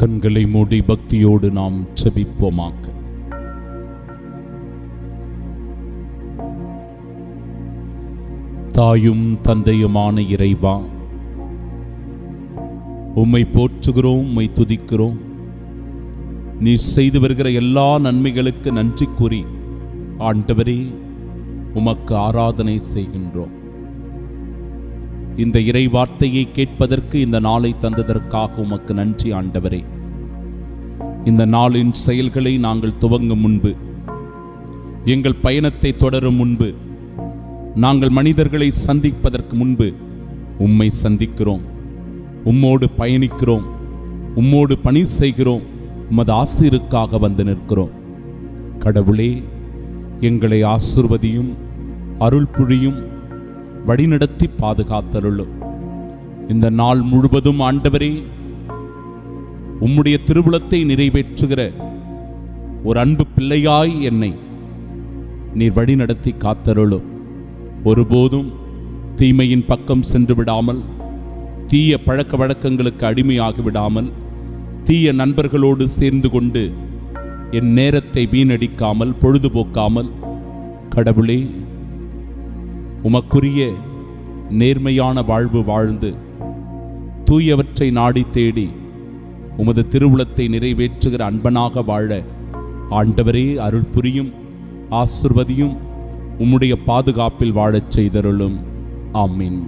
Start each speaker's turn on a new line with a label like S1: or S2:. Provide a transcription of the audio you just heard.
S1: கண்களை மூடி பக்தியோடு நாம் செபிப்போமாக. தாயும் தந்தையுமான இறைவா உம்மை போற்றுகிறோம் உம்மை துதிக்கிறோம். நீ செய்து வருகிற எல்லா நன்மைகளுக்கு நன்றி கூறி ஆண்டவரே உமக்கு ஆராதனை செய்கின்றோம். இந்த இறை வார்த்தையை கேட்பதற்கு இந்த நாளை தந்ததற்காக உமக்கு நன்றி ஆண்டவரே. இந்த நாளின் செயல்களை நாங்கள் துவங்கும் முன்பு எங்கள் பயணத்தை தொடரும் முன்பு நாங்கள் மனிதர்களை சந்திப்பதற்கு முன்பு உம்மை சந்திக்கிறோம். உம்மோடு பயணிக்கிறோம். உம்மோடு பணி செய்கிறோம். உமது ஆசிருக்காக வந்து நிற்கிறோம். கடவுளே எங்களை ஆசிர்வதியும் அருள் புழியும் வழிநடத்தி பாதுகாத்தருளும் இந்த நாள் முழுவதும் ஆண்டவரே உம்முடைய திருவுளத்தை நிறைவேற்றுகிற ஒரு அன்பு பிள்ளையாய் என்னை நீர் வழிநடத்தி காத்தருளும் ஒருபோதும் தீமையின் பக்கம் சென்று விடாமல் தீய பழக்க வழக்கங்களுக்கு அடிமையாகி விடாமல் தீய நண்பர்களோடு சேர்ந்து கொண்டு என் நேரத்தை வீணடிக்காமல் பொழுதுபோக்காமல் கடவுளே உமக்குரிய நேர்மையான வாழ்வு வாழ்ந்து தூயவற்றை நாடி தேடி உமது திருவுளத்தை நிறைவேற்றுகிற அன்பனாக வாழ ஆண்டவரே அருள் புரியும் ஆசிர்வதியும் உம்முடைய பாதுகாப்பில் வாழச் செய்தருளும். ஆமீன்.